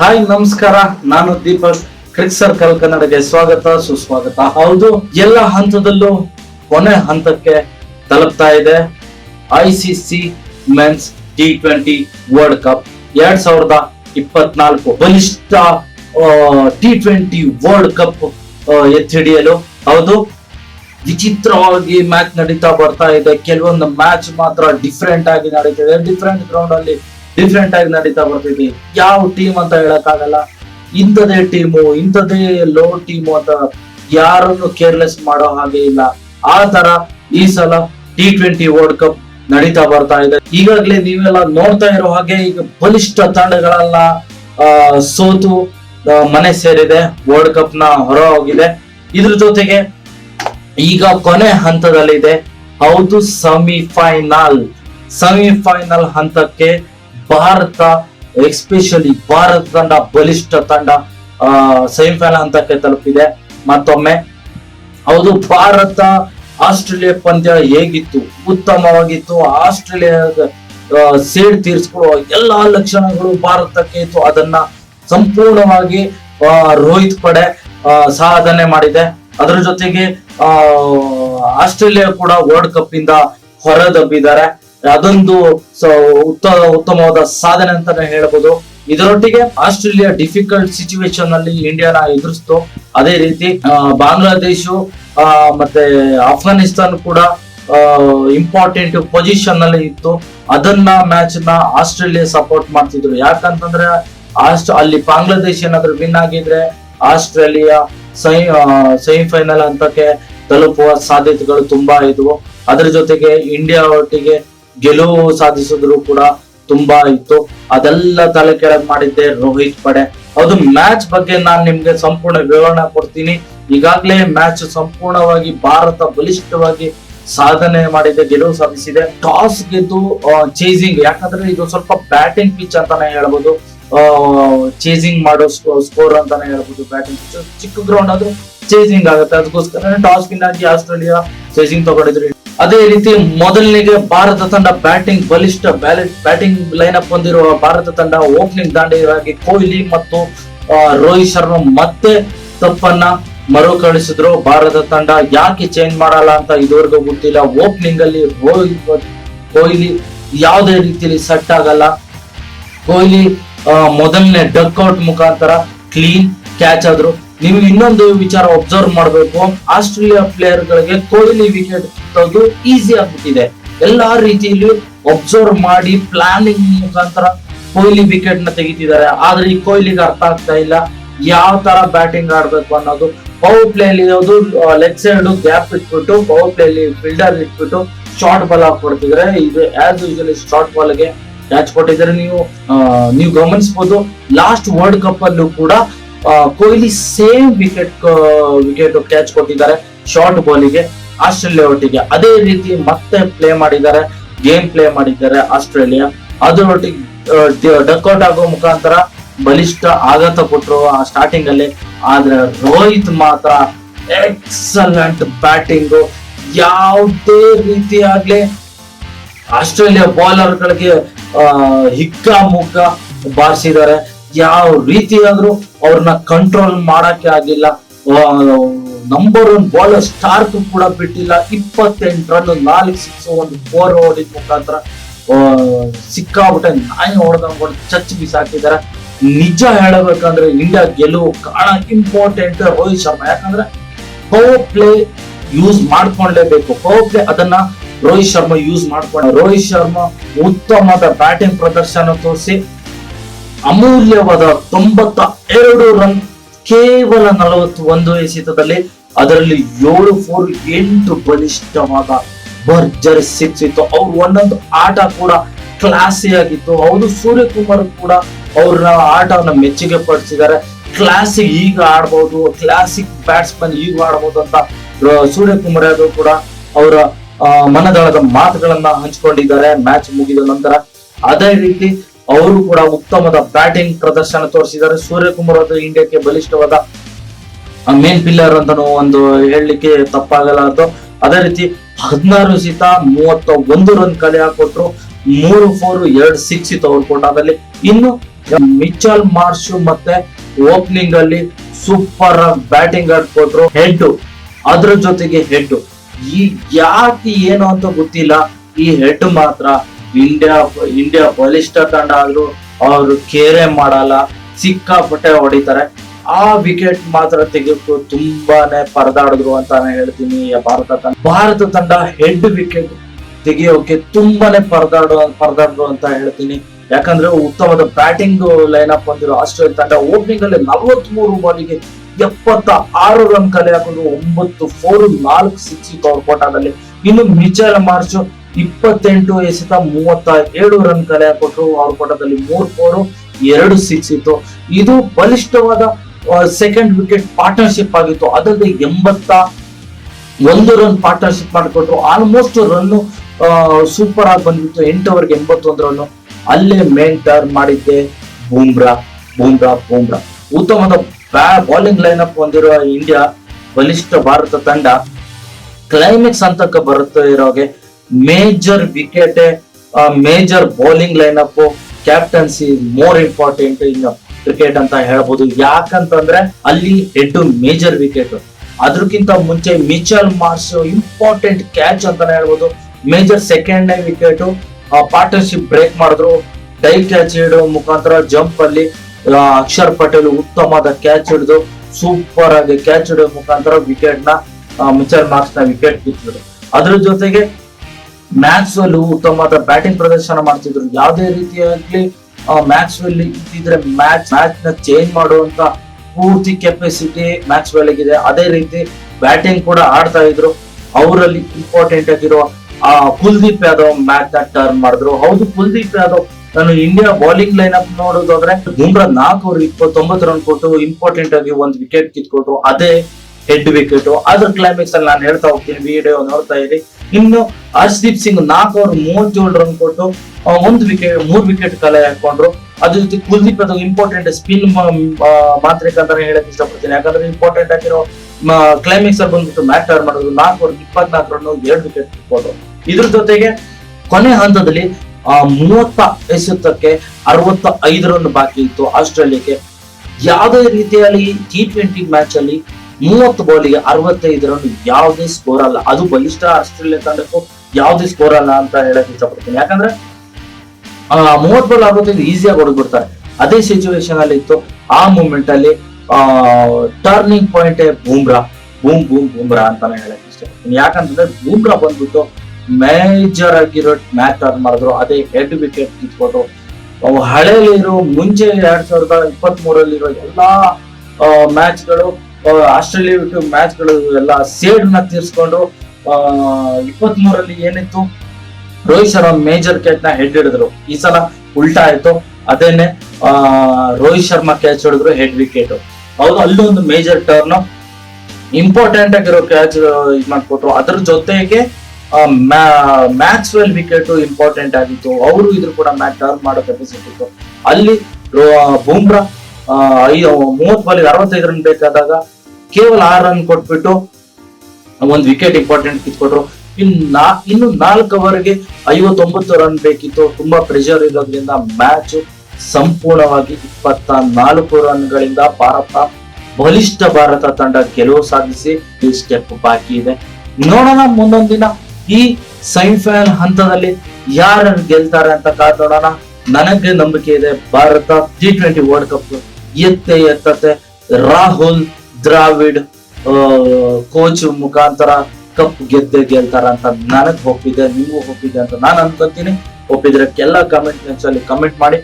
Hi ನಮಸ್ಕಾರ. ನಾನು Deepak. ಕ್ರಿಕ್ circle ಕನ್ನಡಗೆ ಸ್ವಾಗತ, ಸುಸ್ವಾಗತ. ಹೌದು, ಎಲ್ಲ ಹಂತದಲ್ಲೂ ಕೊನೆ ಹಂತಕ್ಕೆ ತಲುಪ್ತಾ ಇದೆ. I C C men's T twenty world cup ಎರಡ್ ಸಾವಿರದ ಇಪ್ಪತ್ನಾಲ್ಕು ಬಲಿಷ್ಠ ಟಿ ಟ್ವೆಂಟಿ ವರ್ಲ್ಡ್ ಕಪ್ ಎತ್ತಿಡಿಯಲು ಹೌದು, ವಿಚಿತ್ರವಾಗಿ ಮ್ಯಾಚ್ ನಡೀತಾ ಬರ್ತಾ ಇದೆ. ಕೆಲವೊಂದು ಮ್ಯಾಚ್ ಮಾತ್ರ ಡಿಫ್ರೆಂಟ್ ಆಗಿ ನಡೀತಿದೆ. ಡಿಫ್ರೆಂಟ್ ಗ್ರೌಂಡ್ ಅಲ್ಲಿ ಡಿಫ್ರೆಂಟ್ ಆಗಿ ನಡೀತಾ ಬರ್ತಿದೆ. ಯಾವ ಟೀಮ್ ಅಂತ ಹೇಳಕ್ಕಾಗಲ್ಲ. ಇಂಥದೇ ಟೀಮು ಇಂಥದೇ ಲೋ ಟೀಮು ಅಂತ ಯಾರನ್ನು ಕೇರ್ಲೆಸ್ ಮಾಡೋ ಹಾಗೆ ಇಲ್ಲ. ಆ ತರ ಈ ಸಲ ಟಿ ಟ್ವೆಂಟಿ ವರ್ಲ್ಡ್ ಕಪ್ ನಡೀತಾ ಬರ್ತಾ ಇದೆ. ಈಗಾಗಲೇ ನೀವೆಲ್ಲ ನೋಡ್ತಾ ಇರೋ ಹಾಗೆ ಈಗ ಬಲಿಷ್ಠ ತಂಡಗಳೆಲ್ಲ ಸೋತು ಮನೆ ಸೇರಿದೆ. ವರ್ಲ್ಡ್ ಕಪ್ನ ಹೊರ ಹೋಗಿದೆ. ಇದ್ರ ಜೊತೆಗೆ ಈಗ ಕೊನೆ ಹಂತದಲ್ಲಿದೆ. ಹೌದು ಸೆಮಿಫೈನಲ್ ಸೆಮಿಫೈನಲ್ ಹಂತಕ್ಕೆ ಭಾರತ ಎಕ್ಸ್ಪೆಷಲಿ ಭಾರತ ತಂಡ, ಬಲಿಷ್ಠ ತಂಡ ಸೆಮಿಫೈನಲ್ ಹಂತಕ್ಕೆ ತಲುಪಿದೆ. ಮತ್ತೊಮ್ಮೆ, ಹೌದು, ಭಾರತ, ಆಸ್ಟ್ರೇಲಿಯಾ ಪಂದ್ಯ ಹೇಗಿತ್ತು? ಉತ್ತಮವಾಗಿತ್ತು. ಆಸ್ಟ್ರೇಲಿಯಾದ ಸೇಡ್ ತೀರಿಸ್ಕೊಳ್ಳುವ ಎಲ್ಲಾ ಲಕ್ಷಣಗಳು ಭಾರತಕ್ಕೆ ಇತ್ತು. ಅದನ್ನ ಸಂಪೂರ್ಣವಾಗಿ ರೋಹಿತ್ ಪಡೆ ಸಾಧನೆ ಮಾಡಿದೆ. ಅದರ ಜೊತೆಗೆ ಆಸ್ಟ್ರೇಲಿಯಾ ಕೂಡ ವರ್ಲ್ಡ್ ಕಪ್ ಇಂದ ಹೊರದಬ್ಬಿದ್ದಾರೆ. ಅದೊಂದು ಸ- ಉತ್ತ ಉತ್ತಮವಾದ ಸಾಧನೆ ಅಂತಾನೆ ಹೇಳ್ಬೋದು. ಇದರೊಟ್ಟಿಗೆ ಆಸ್ಟ್ರೇಲಿಯಾ ಡಿಫಿಕಲ್ಟ್ ಸಿಚುವೇಶನ್ ಅಲ್ಲಿ ಇಂಡಿಯಾನ ಎದುರಿಸ್ತು. ಅದೇ ರೀತಿ ಬಾಂಗ್ಲಾದೇಶ ಮತ್ತೆ ಅಫ್ಘಾನಿಸ್ತಾನ್ ಕೂಡ ಇಂಪಾರ್ಟೆಂಟ್ ಪೊಸಿಷನ್ ಅಲ್ಲಿ ಇತ್ತು. ಅದನ್ನ ಮ್ಯಾಚ್ನ ಆಸ್ಟ್ರೇಲಿಯಾ ಸಪೋರ್ಟ್ ಮಾಡ್ತಿದ್ರು. ಯಾಕಂತಂದ್ರೆ, ಆಸ್ಟ್, ಅಲ್ಲಿ ಬಾಂಗ್ಲಾದೇಶ ಏನಾದ್ರು ವಿನ್ ಆಗಿದ್ರೆ ಆಸ್ಟ್ರೇಲಿಯಾ ಸೈ ಸೆಮಿಫೈನಲ್ ಹಂತಕ್ಕೆ ತಲುಪುವ ಸಾಧ್ಯತೆಗಳು ತುಂಬಾ ಇದ್ವು. ಅದ್ರ ಜೊತೆಗೆ ಇಂಡಿಯಾ ಒಟ್ಟಿಗೆ ಗೆಲುವು ಸಾಧಿಸಿದ್ರು ಕೂಡ ತುಂಬಾ ಇತ್ತು. ಅದೆಲ್ಲ ತಲೆ ಕೆಳಗ್ ಮಾಡಿದ್ದೆ ರೋಹಿತ್ ಪಡೆ. ಅದು ಮ್ಯಾಚ್ ಬಗ್ಗೆ ನಾನು ನಿಮ್ಗೆ ಸಂಪೂರ್ಣ ವಿವರಣೆ ಕೊಡ್ತೀನಿ. ಈಗಾಗಲೇ ಮ್ಯಾಚ್ ಸಂಪೂರ್ಣವಾಗಿ ಭಾರತ ಬಲಿಷ್ಠವಾಗಿ ಸಾಧನೆ ಮಾಡಿದೆ, ಗೆಲುವು ಸಾಧಿಸಿದೆ. ಟಾಸ್ ಗೆದ್ದು ಚೇಸಿಂಗ್ ಯಾಕಂದ್ರೆ ಇದು ಸ್ವಲ್ಪ ಬ್ಯಾಟಿಂಗ್ ಪಿಚ್ ಅಂತಾನೆ ಹೇಳ್ಬೋದು. ಚೇಸಿಂಗ್ ಮಾಡೋ ಸ್ಕೋರ್ ಅಂತಾನೆ ಹೇಳ್ಬೋದು ಬ್ಯಾಟಿಂಗ್ ಪಿಚ್ ಚಿಕ್ಕ ಗ್ರೌಂಡ್ ಆದ್ರೂ ಚೇಸಿಂಗ್ ಆಗುತ್ತೆ. ಅದಕ್ಕೋಸ್ಕರ ಟಾಸ್ ಆಗಿ ಆಸ್ಟ್ರೇಲಿಯಾ ಚೇಸಿಂಗ್ ತಗೊಂಡಿದ್ರು. ಅದೇ ರೀತಿ ಮೊದಲನಿಗೆ ಭಾರತ ತಂಡ ಬ್ಯಾಟಿಂಗ್ ಬಲಿಷ್ಠ ಬ್ಯಾಟಿಂಗ್ ಲೈನ್ ಅಪ್ ಹೊಂದಿರುವ ಭಾರತ ತಂಡ ಓಪನಿಂಗ್ ದಾಂಡಿಗಾಗಿ ಕೊಹ್ಲಿ ಮತ್ತು ರೋಹಿತ್ ಶರ್ಮಾ ಮತ್ತೆ ತಪ್ಪನ್ನ ಮರುಕಳಿಸಿದ್ರು. ಭಾರತ ತಂಡ ಯಾಕೆ ಚೇಂಜ್ ಮಾಡಲ್ಲ ಅಂತ ಇದುವರೆಗೂ ಗೊತ್ತಿಲ್ಲ. ಓಪನಿಂಗ್ ಅಲ್ಲಿ ರೋಹಿತ್ ಕೊಹ್ಲಿ ಯಾವುದೇ ರೀತಿಯಲ್ಲಿ ಸೆಟ್ ಆಗಲ್ಲ. ಕೊಹ್ಲಿ ಮೊದಲನೇ ಡಕ್ಔಟ್ ಮುಖಾಂತರ ಕ್ಲೀನ್ ಕ್ಯಾಚ್ ಆದ್ರು. ನೀವು ಇನ್ನೊಂದು ವಿಚಾರ ಒಬ್ಸರ್ವ್ ಮಾಡಬೇಕು. ಆಸ್ಟ್ರೇಲಿಯಾ ಪ್ಲೇಯರ್ ಗಳಿಗೆ ಕೊಹ್ಲಿ ವಿಕೆಟ್ ತೆಗೆದು ಈಸಿ ಆಗ್ಬಿಟ್ಟಿದೆ. ಎಲ್ಲಾ ರೀತಿಯಲ್ಲಿ ಒಬ್ಸರ್ವ್ ಮಾಡಿ ಪ್ಲಾನಿಂಗ್ ಮುಖಾಂತರ ಕೊಹ್ಲಿ ವಿಕೆಟ್ನ ತೆಗಿತಿದ್ದಾರೆ. ಆದ್ರೆ ಈ ಕೊಹ್ಲಿಗೆ ಅರ್ಥ ಆಗ್ತಾ ಇಲ್ಲ. ಯಾವ ತರ ಬ್ಯಾಟಿಂಗ್ ಆಡ್ಬೇಕು ಅನ್ನೋದು. ಪವರ್ ಪ್ಲೇ ಅಲ್ಲಿ ಇರೋದು ಲೆಗ್ ಸೈಡ್ ಗ್ಯಾಪ್ ಇಟ್ಬಿಟ್ಟು ಪವರ್ ಪ್ಲೇ ಅಲ್ಲಿ ಫೀಲ್ಡರ್ ಇಟ್ಬಿಟ್ಟು ಶಾರ್ಟ್ ಬಾಲ್ ಹಾಕೊಡ್ತಿದ್ರೆ ಇದು ಆಸ್ ಯೂಶಲಿ ಶಾರ್ಟ್ ಬಾಲ್ಗೆ ಕ್ಯಾಚ್ ಕೊಟ್ಟಿದ್ರೆ ನೀವು. ನೀವು ಗಮನಿಸಬಹುದು ಲಾಸ್ಟ್ ವರ್ಲ್ಡ್ ಕಪ್ ಅಲ್ಲೂ ಕೂಡ Kohli same wicket wicket catch ಕೊಟ್ಟಿದ್ದಾರೆ ಶಾರ್ಟ್ ಬಾಲಿಗೆ ಆಸ್ಟ್ರೇಲಿಯಾ ಒಟ್ಟಿಗೆ. ಅದೇ ರೀತಿ ಮತ್ತೆ ಪ್ಲೇ ಮಾಡಿದ್ದಾರೆ ಗೇಮ್ ಪ್ಲೇ ಮಾಡಿದ್ದಾರೆ ಆಸ್ಟ್ರೇಲಿಯಾ. ಅದರೊಟ್ಟಿಗೆ ಡಕ್ಔಟ್ ಆಗೋ ಮುಖಾಂತರ ಬಲಿಷ್ಠ ಆಘಾತ ಕೊಟ್ಟರು ಆ ಸ್ಟಾರ್ಟಿಂಗ್ ಅಲ್ಲಿ. ಆದ್ರೆ ರೋಹಿತ್ ಮಾತ್ರ ಎಕ್ಸಲೆಂಟ್ ಬ್ಯಾಟಿಂಗು ಯಾವುದೇ ರೀತಿಯಾಗ್ಲಿ ಆಸ್ಟ್ರೇಲಿಯಾ ಬೌಲರ್ ಗಳಿಗೆ ಹಿಕ್ಕ ಮುಕ್ಕ ಬಾರಿಸಿದ್ದಾರೆ. ಯಾವ ರೀತಿಯಾದ್ರೂ ಅವ್ರನ್ನ ಕಂಟ್ರೋಲ್ ಮಾಡಕ್ಕೆ ಆಗಿಲ್ಲ. ನಂಬರ್ ಒನ್ ಬೌಲರ್ ಸ್ಟಾರ್ಕ್ ಕೂಡ ಬಿಟ್ಟಿಲ್ಲ. ಇಪ್ಪತ್ತೆಂಟು ರನ್ ನಾಲ್ಕು ಸಿಕ್ಸ್ ಒಂದು ಫೋರ್ ಓಡಿದ ಮುಖಾಂತರ ಸಿಕ್ಕಾಬಿಟ್ಟೆ ನಾಯಿ ಹೊಡೆದಂಗ್ ಹೊಡೆದು ಚಚ್ಚಿ ಬಿಸಾಕಿದ್ದಾರೆ. ನಿಜ ಹೇಳಬೇಕಂದ್ರೆ ಇಂಡಿಯಾ ಗೆಲುವು ಕಾರಣ ಇಂಪಾರ್ಟೆಂಟ್ ರೋಹಿತ್ ಶರ್ಮಾ. ಯಾಕಂದ್ರೆ ಪವರ್ ಪ್ಲೇ ಯೂಸ್ ಮಾಡ್ಕೊಂಡ್ಲೇಬೇಕು. ಪವರ್ ಪ್ಲೇ ಅದನ್ನ ರೋಹಿತ್ ಶರ್ಮಾ ಯೂಸ್ ಮಾಡ್ಕೊಂಡ ರೋಹಿತ್ ಶರ್ಮಾ ಉತ್ತಮವಾದ ಬ್ಯಾಟಿಂಗ್ ಪ್ರದರ್ಶನ ತೋರಿಸಿ ಅಮೂಲ್ಯವಾದ ತೊಂಬತ್ತ ಎರಡು ರನ್ ಕೇವಲ ನಲವತ್ತು ಒಂದು ಎಸೆತದಲ್ಲಿ ಅದರಲ್ಲಿ ಏಳು ಫೋರ್ ಎಂಟು ಬಲಿಷ್ಠವಾದ ಭರ್ಜರಿ ಸಿಕ್ಸ್ ಇತ್ತು ಅವ್ರ ಒಂದೊಂದು ಆಟ ಕೂಡ ಕ್ಲಾಸಿ ಆಗಿತ್ತು. ಹೌದು, ಸೂರ್ಯಕುಮಾರ್ ಕೂಡ ಅವ್ರ ಆಟವನ್ನ ಮೆಚ್ಚುಗೆ ಪಡಿಸಿದ್ದಾರೆ. ಕ್ಲಾಸಿಕ್ ಈಗ ಆಡ್ಬೋದು ಕ್ಲಾಸಿಕ್ ಬ್ಯಾಟ್ಸ್ಮನ್ ಈಗ ಆಡ್ಬೋದು ಅಂತ ಸೂರ್ಯಕುಮಾರ್ ಯಾದವ್ ಕೂಡ ಅವರ ಮನದಳದ ಮಾತುಗಳನ್ನ ಹಂಚಿಕೊಂಡಿದ್ದಾರೆ. ಮ್ಯಾಚ್ ಮುಗಿದ ನಂತರ ಅದೇ ರೀತಿ ಅವರು ಕೂಡ ಉತ್ತಮದ ಬ್ಯಾಟಿಂಗ್ ಪ್ರದರ್ಶನ ತೋರಿಸಿದ್ದಾರೆ. ಸೂರ್ಯಕುಮಾರ್ ಅದು ಇಂಡಿಯಾಕ್ಕೆ ಬಲಿಷ್ಠವಾದ ಮೇನ್ ಪಿಲ್ಲರ್ ಅಂತಾನು ಒಂದು ಹೇಳಲಿಕ್ಕೆ ತಪ್ಪಾಗಲಾರದು ಅದೇ. ರೀತಿ ಹದಿನಾರು ಸೀತ ಮೂವತ್ತ ಒಂದು ರನ್ ಕಲೆ ಹಾಕೊಟ್ರು. ಮೂರು ಫೋರ್ ಎರಡು ಸಿಕ್ಸ್ ಇತ್ತು ಅವ್ರ ಕೋಟಾದಲ್ಲಿ ಇನ್ನು ಮಿಚಲ್ ಮಾರ್ಶು ಮತ್ತೆ ಓಪನಿಂಗ್ ಅಲ್ಲಿ ಸೂಪರ್ ಬ್ಯಾಟಿಂಗ್ ಆಡ್ಕೊಟ್ರು. ಹೆಡ್ ಅದ್ರ ಜೊತೆಗೆ ಹೆಡ್ ಈ ಯಾಕೆ ಏನು ಅಂತ ಗೊತ್ತಿಲ್ಲ. ಈ ಹೆಡ್ ಮಾತ್ರ ಇಂಡಿಯಾ ಇಂಡಿಯಾ ಬಲಿಷ್ಠ ತಂಡ ಆದ್ರೂ ಅವರು ಕೇರೆ ಮಾಡಲ್ಲ, ಸಿಕ್ಕಾಪಟ್ಟೆ ಹೊಡಿತಾರೆ. ಆ ವಿಕೆಟ್ ಮಾತ್ರ ತೆಗೆದು ತುಂಬಾನೇ ಪರದಾಡಿದ್ರು ಅಂತ ಹೇಳ್ತೀನಿ ಭಾರತ ತಂಡ. ಭಾರತ ತಂಡ ಹೆಡ್ ವಿಕೆಟ್ ತೆಗೆಯೋಕೆ ತುಂಬಾನೇ ಪರದಾಡ, ಪರದಾಡ್ರು ಅಂತ ಹೇಳ್ತೀನಿ. ಯಾಕಂದ್ರೆ ಉತ್ತಮವಾದ ಬ್ಯಾಟಿಂಗ್ ಲೈನ್ ಅಪ್ ಹೊಂದಿರೋ ಆಸ್ಟ್ರೇಲಿಯಾ ತಂಡ ಓಪನಿಂಗ್ ಅಲ್ಲಿ ನಲವತ್ ಮೂರು ಬಾಲಿಗೆ ಎಪ್ಪತ್ತ ಆರು ರನ್ ಕಲೆ ಹಾಕೊಂಡು ಒಂಬತ್ತು ಫೋರ್ ನಾಲ್ಕು ಸಿಕ್ಸ್ ಅವ್ರ ಕೋಟಾದಲ್ಲಿ ಇನ್ನು ಮಿಚಲ್ ಮಾರ್ಚ್ ಇಪ್ಪತ್ತೆಂಟು ಎಸೆತ ಮೂವತ್ತ ಏಳು ರನ್ ಕಲೆ ಹಾಕೊಟ್ರು. ಅವ್ರ ಪಟದಲ್ಲಿ ಮೂರು ಫೋರ್ ಎರಡು ಸಿಕ್ಸ್ ಇತ್ತು. ಇದು ಬಲಿಷ್ಠವಾದ ಸೆಕೆಂಡ್ ವಿಕೆಟ್ ಪಾರ್ಟ್ನರ್ಶಿಪ್ ಆಗಿತ್ತು. ಅದರಲ್ಲಿ ಎಂಬತ್ತ ಒಂದು ರನ್ ಪಾರ್ಟ್ನರ್ಶಿಪ್ ಮಾಡಿಕೊಟ್ರು. ಆಲ್ಮೋಸ್ಟ್ ರನ್ ಸೂಪರ್ ಆಗಿ ಬಂದಿತ್ತು ಎಂಟು ಓವರ್ಗೆ ಎಂಬತ್ತೊಂದು ರನ್ ಅಲ್ಲೇ ಮೇನ್ ಟರ್ನ್ ಮಾಡಿದ್ದೆ ಬೂಮ್ರಾ ಬೂಮ್ರಾ ಬೂಮ್ರಾ. ಉತ್ತಮವಾದ ಬೌಲಿಂಗ್ ಲೈನ್ ಅಪ್ ಹೊಂದಿರುವ ಇಂಡಿಯಾ, ಬಲಿಷ್ಠ ಭಾರತ ತಂಡ ಕ್ಲೈಮ್ಯಾಕ್ಸ್ ಹಂತಕ್ಕೆ ಬರುತ್ತೆ ಇರೋಗೆ major wicket major bowling line up captaincy more important in cricket ಅಂತ ಹೇಳ್ಬೋದು. ಯಾಕಂತಂದ್ರೆ ಅಲ್ಲಿ ಹೆಡ್ ಮೇಜರ್ ವಿಕೆಟ್ ಅದ್ರಕ್ಕಿಂತ ಮುಂಚೆ ಮಿಚಲ್ ಮಾರ್ಸ್ ಇಂಪಾರ್ಟೆಂಟ್ ಕ್ಯಾಚ್ ಅಂತಾನೆ ಹೇಳ್ಬೋದು. Major second wicket partnership break ಮಾಡಿದ್ರು. ಡೈ ಕ್ಯಾಚ್ ಹಿಡೋ ಮುಖಾಂತರ ಜಂಪ್ ಅಲ್ಲಿ ಅಕ್ಷರ್ ಪಟೇಲ್ ಉತ್ತಮವಾದ ಕ್ಯಾಚ್ ಹಿಡಿದು ಸೂಪರ್ ಆಗಿ ಕ್ಯಾಚ್ ಹಿಡೋ ಮುಖಾಂತರ ವಿಕೆಟ್ನ ಮಿಚಲ್ ಮಾರ್ಕ್ಸ್ನ ವಿಕೆಟ್ ಕಿತ್ತಿದ್ರು ಅದ್ರ ಜೊತೆಗೆ ಮ್ಯಾಕ್ಸ್ವೆಲ್ ಉತ್ತಮವಾದ ಬ್ಯಾಟಿಂಗ್ ಪ್ರದರ್ಶನ ಮಾಡ್ತಿದ್ರು. ಯಾವುದೇ ರೀತಿಯಾಗ್ಲಿ ಮ್ಯಾಕ್ಸ್ವೆಲ್ ಇದ್ದಿದ್ರೆ ಮ್ಯಾಚ್ ಮ್ಯಾಚ್ನ ಚೇಂಜ್ ಮಾಡುವಂತ ಪೂರ್ತಿ ಕೆಪಾಸಿಟಿ ಮ್ಯಾಕ್ಸ್ವೆಲ್ ಇದೆ ಅದೇ ರೀತಿ ಬ್ಯಾಟಿಂಗ್ ಕೂಡ ಆಡ್ತಾ ಇದ್ರು. ಅವರಲ್ಲಿ ಇಂಪಾರ್ಟೆಂಟ್ ಆಗಿರೋ ಆ ಕುಲ್ದೀಪ್ ಯಾದವ್ ಮ್ಯಾಚ್ನ ಟರ್ನ್ ಮಾಡಿದ್ರು. ಹೌದು, ಕುಲ್ದೀಪ್ ಯಾದವ್ ನಾನು ಇಂಡಿಯಾ ಬೌಲಿಂಗ್ ಲೈನ್ ಅಪ್ ನೋಡೋದಾದ್ರೆ ಬುಮ್ರಾ ನಾಲ್ಕು ಓವರ್ ಇಪ್ಪತ್ತೊಂಬತ್ತು ರನ್ ಕೊಟ್ಟು ಇಂಪಾರ್ಟೆಂಟ್ ಆಗಿ ಒಂದು ವಿಕೆಟ್ ಕಿತ್ಕೊಟ್ರು. ಅದೇ ಹೆಡ್ ವಿಕೆಟ್ ಅದ್ರ ಕ್ಲೈಮ್ಯಾಕ್ಸ್ ಅಲ್ಲಿ ನಾನು ಹೇಳ್ತಾ ಹೋಗ್ತೀನಿ ವಿಡಿಯೋ ನೋಡ್ತಾ ಇರಿ. ಇನ್ನು ಹರ್ಷದೀಪ್ ಸಿಂಗ್ ನಾಲ್ಕು ಓವರ್ ಮೂವತ್ತೇಳು ರನ್ ಕೊಟ್ಟು ಒಂದು ವಿಕೆಟ್ ಮೂರು ವಿಕೆಟ್ ಕಲೆ ಹಾಕೊಂಡ್ರು ಅದ್ರ ಜೊತೆ ಕುಲ್ದೀಪ್ ಅದು ಇಂಪಾರ್ಟೆಂಟ್ ಸ್ಪಿನ್ ಮಾತ್ರ ಯಾಕಂದ್ರೆ ಹೇಳಕ್ ಇಷ್ಟಪಡ್ತೀನಿ. ಯಾಕಂದ್ರೆ ಇಂಪಾರ್ಟೆಂಟ್ ಆಗಿರೋ ಕ್ಲೈಮ್ಯಾಕ್ಸ್ ಅಲ್ಲಿ ಬಂದ್ಬಿಟ್ಟು ಮ್ಯಾಚ್ ಆರ್ ಮಾಡಿದ್ರು ನಾಲ್ಕು ಓವರ್ ಇಪ್ಪತ್ನಾಲ್ಕು ರನ್ ಎರಡು ವಿಕೆಟ್ ಕಿತ್ಕೊಂಡು ಇದ್ರ ಜೊತೆಗೆ ಕೊನೆ ಹಂತದಲ್ಲಿ ಮೂವತ್ತ ಎಸೆತಕ್ಕೆ ಅರವತ್ತ ಐದು ರನ್ ಬಾಕಿ ಇತ್ತು ಆಸ್ಟ್ರೇಲಿಯಾಕ್ಕೆ. ಯಾವುದೇ ರೀತಿಯಲ್ಲಿ ಟಿ ಟ್ವೆಂಟಿ ಮ್ಯಾಚ್ ಅಲ್ಲಿ ಮೂವತ್ತು ಬಾಲಿಗೆ ಅರವತ್ತೈದು ರನ್ ಯಾವುದೇ ಸ್ಕೋರ್ ಅಲ್ಲ. ಅದು ಬಲಿಷ್ಠ ಆಸ್ಟ್ರೇಲಿಯಾ ತಂಡಕ್ಕೂ ಯಾವುದೇ ಸ್ಕೋರ್ ಅಲ್ಲ ಅಂತ ಹೇಳಕ್ ಇಷ್ಟಪಡ್ತೀನಿ. ಯಾಕಂದ್ರೆ, ಆ ಮೂವತ್ ಬಾಲ್ ಅರವತ್ತೈದು ಈಸಿಯಾಗಿ ಹೊಡೆದ್ಬಿಡ್ತಾರೆ. ಅದೇ ಸಿಚುವೇಶನ್ ಅಲ್ಲಿ ಇತ್ತು. ಆ ಮೂಮೆಂಟ್ ಅಲ್ಲಿ turning point Bumrah. Boom boom, Bumrah ಅಂತಾನೆ ಹೇಳಕ್ ಇಷ್ಟಪಡ್ತೀನಿ. ಯಾಕಂತಂದ್ರೆ ಬೂಮ್ರಾ ಬಂದ್ಬಿಟ್ಟು ಮೇಜರ್ ಆಗಿರೋ ಮ್ಯಾಚ್ ಟರ್ನ್ ಮಾಡಿದ್ರು. ಅದೇ ಹೆಡ್ ವಿಕೆಟ್ ಕಿತ್ಕೊಂಡು ಹಳೇಲಿರೋ, ಮುಂಚೆ ಎರಡ್ ಸಾವಿರದ ಇಪ್ಪತ್ತ್ ಮೂರಲ್ಲಿರೋ ಎಲ್ಲಾ ಮ್ಯಾಚ್ಗಳು ಆಸ್ಟ್ರೇಲಿಯಾ ಬಿಟ್ಟು ಮ್ಯಾಚ್ಗಳು ಎಲ್ಲ ಸೇಡ್ನ ತೀರ್ಸ್ಕೊಂಡು ಇಪ್ಪತ್ತ್ ಮೂರಲ್ಲಿ ಏನಿತ್ತು? ರೋಹಿತ್ ಶರ್ಮಾ ಮೇಜರ್ ಕ್ಯಾಚ್ನ ಹೆಡ್ ಹಿಡಿದ್ರು. ಈ ಸಲ ಉಲ್ಟಾ ಆಯ್ತು. ಅದೇನೆ ಆ, ರೋಹಿತ್ ಶರ್ಮಾ ಕ್ಯಾಚ್ ಹಿಡಿದ್ರು ಹೆಡ್ ವಿಕೆಟ್ ಹೌದು ಅಲ್ಲೂ ಒಂದು ಮೇಜರ್ ಟರ್ನ್ ಇಂಪಾರ್ಟೆಂಟ್ ಆಗಿರೋ ಕ್ಯಾಚ್ ಇದು ಮಾಡ್ಕೊಟ್ರು. ಅದ್ರ ಜೊತೆಗೆ ಮ್ಯಾಕ್ಸ್ವೆಲ್ ವಿಕೆಟ್ ಇಂಪಾರ್ಟೆಂಟ್ ಆಗಿತ್ತು. ಅವರು ಇದ್ರು ಕೂಡ ಮ್ಯಾಚ್ ಟರ್ನ್ ಮಾಡೋ ಕೆಪಾಸಿಟಿ ಇತ್ತು. ಅಲ್ಲಿ ಬೂಮ್ರಾ ಮೂವತ್ ಬಾಲಿಗೆ ಅರವತ್ತೈದು ರನ್ ಬೇಕಾದಾಗ ಕೇವಲ ಆರ್ ರನ್ ಕೊಟ್ಬಿಟ್ಟು, ಒಂದ್ ವಿಕೆಟ್ ಇಂಪಾರ್ಟೆಂಟ್ ಕಿತ್ಕೊಟ್ರು. ಇನ್ ನಾ, ಇನ್ನು ನಾಲ್ಕು ಅವರ್ಗೆ ಐವತ್ತೊಂಬತ್ತು ರನ್ ಬೇಕಿತ್ತು. ತುಂಬಾ ಪ್ರೆಷರ್ ಇರೋದ್ರಿಂದ ಮ್ಯಾಚ್ ಸಂಪೂರ್ಣವಾಗಿ ಇಪ್ಪತ್ತ ನಾಲ್ಕು ರನ್ಗಳಿಂದ ಭಾರತ ಬಲಿಷ್ಠ ಭಾರತ ತಂಡ ಗೆಲುವು ಸಾಧಿಸಿ ಈ ಸ್ಟೆಪ್ ಬಾಕಿ ಇದೆ. ನೋಡೋಣ ಮುಂದೊಂದು ದಿನ. ಈ ಸೆಮಿಫೈನಲ್ ಹಂತದಲ್ಲಿ ಯಾರು ಗೆಲ್ತಾರೆ ಅಂತ ಕಾದೋಣ ನೋಡೋಣ. ನನಗೆ ನಂಬಿಕೆ ಇದೆ Bharat T twenty world cup ಎತ್ತೆ ಎತ್ತತೆ ರಾಹುಲ್ ದ್ರಾವಿಡ್ ಕೋಚ್ ಮುಖಾಂತರ ಕಪ್ ಗೆದ್ದೆ ಗೆಲ್ತಾರ ಅಂತ ನನಗ್ ಒಪ್ಪಿದೆ, ನಿಮಗೂ ಒಪ್ಪಿದೆ ಅಂತ ನಾನು ಅನ್ಕೊಂತೀನಿ. ಒಪ್ಪಿದ್ರೆ ಎಲ್ಲ ಕಮೆಂಟ್ ಅಲ್ಲಿ ಕಮೆಂಟ್ ಮಾಡಿ.